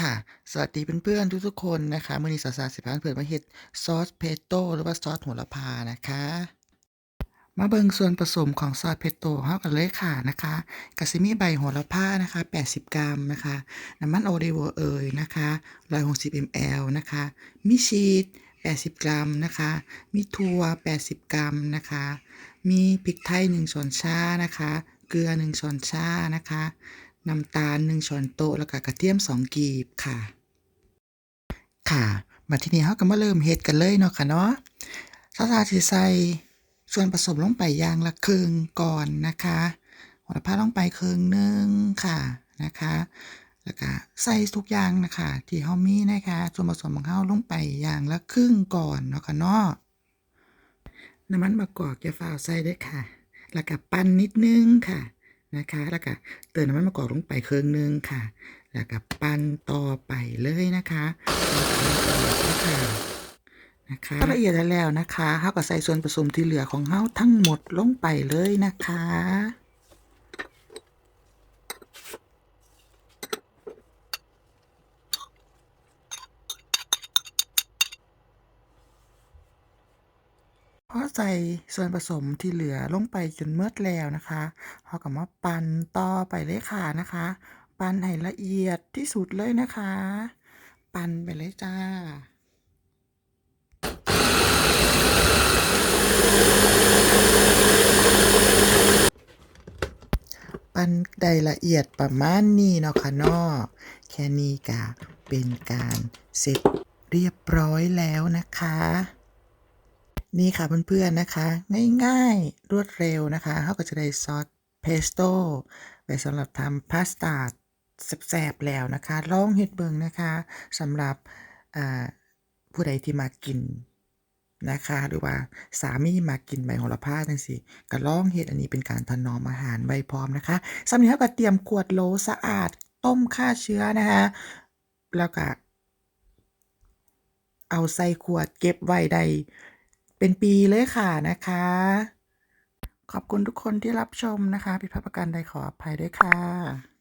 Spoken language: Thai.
ค่ะ สวัสดีเพื่อนๆทุกๆคนนะคะมือนี้สาวๆสิพาเพื่อนมาเฮ็ดซอส Pesto หรือว่าซอสโหระพานะคะ มาเบิ่งส่วนผสมของซอส Pesto ของเรากันเลยค่ะนะคะก็สิมีใบโหระพานะคะ 80 กรัมนะคะ น้ำมันโอลิฟเอยนะคะ160 ml นะคะมีชีส80 กรัมนะคะ มีถั่ว 80 กรัมนะคะ มีพริกไทย 1 ช้อนชานะคะ เกลือ 1 ช้อนชานะคะ น้ำตาล 1ช้อนโต๊ะแล้วก็กระเทียม 2 กีบค่ะ ค่ะ มาที่นี้เราก็มาเริ่มเฮ็ดกันเลยเนาะค่ะเนาะสาวๆสิใส่ส่วนผสมลงไปอย่างละครึ่งก่อนนะคะโหระพาลงไปครึ่งหนึ่งค่ะนะคะแล้วก็ใส่ทุกอย่างนะคะที่เรามีนะคะส่วนผสมของเราลงไปอย่างละครึ่งก่อนเนาะค่ะเนาะน้ำมันมะกอกอย่าใส่ด้อค่ะ แล้วก็ปั้นนิดนึงค่ะ นะคะ แล้วก็เติมน้ำมันมะกอกลงไปครึ่งหนึงค่ะ แล้วก็ปั้นต่อไปเลยนะคะค่ะนะคะถ้าละเอียดแล้วนะคะเราก็ใส่ส่วนผสมที่เหลือของเราทั้งหมดลงไปเลยนะคะ พอใส่ส่วนผสมที่เหลือลงไปจนเมืดแล้วนะคะเราก็มาปั่นต่อไปเลยค่ะนะคะ ปั่นให้ละเอียดที่สุดเลยนะคะ ปั่นไปเลยจ้าปั่นได้ละเอียดประมาณนี้เนาะค่ะนาะแค่นี้ก็เป็นการเสร็จเรียบร้อยแล้วนะคะ นี่ค่ะเพื่อนๆนะคะ ง่ายๆรวดเร็วนะคะเราก็จะได้ซอสเพสโต้ไปสำหรับทำพาสต้าแซ่บๆแล้วนะคะ ลองเฮ็ดเบิงนะคะสำหรับผู้ใดที่มักกินนะคะ หรือว่าสามีมักกินใบโหระพาจังซี้ก็ลองเฮ็ดอันนี้เป็นการถนอมอาหารไว้พร้อมนะคะสำหรับเราก็เตรียมขวดโหลสะอาดต้มฆ่าเชื้อนะคะ แล้วก็เอาใส่ขวดเก็บไว้ได้ เป็นปีเลยค่ะนะคะ ขอบคุณทุกคนที่รับชมนะคะ ผิดพลาดประการใดขออภัยด้วยค่ะ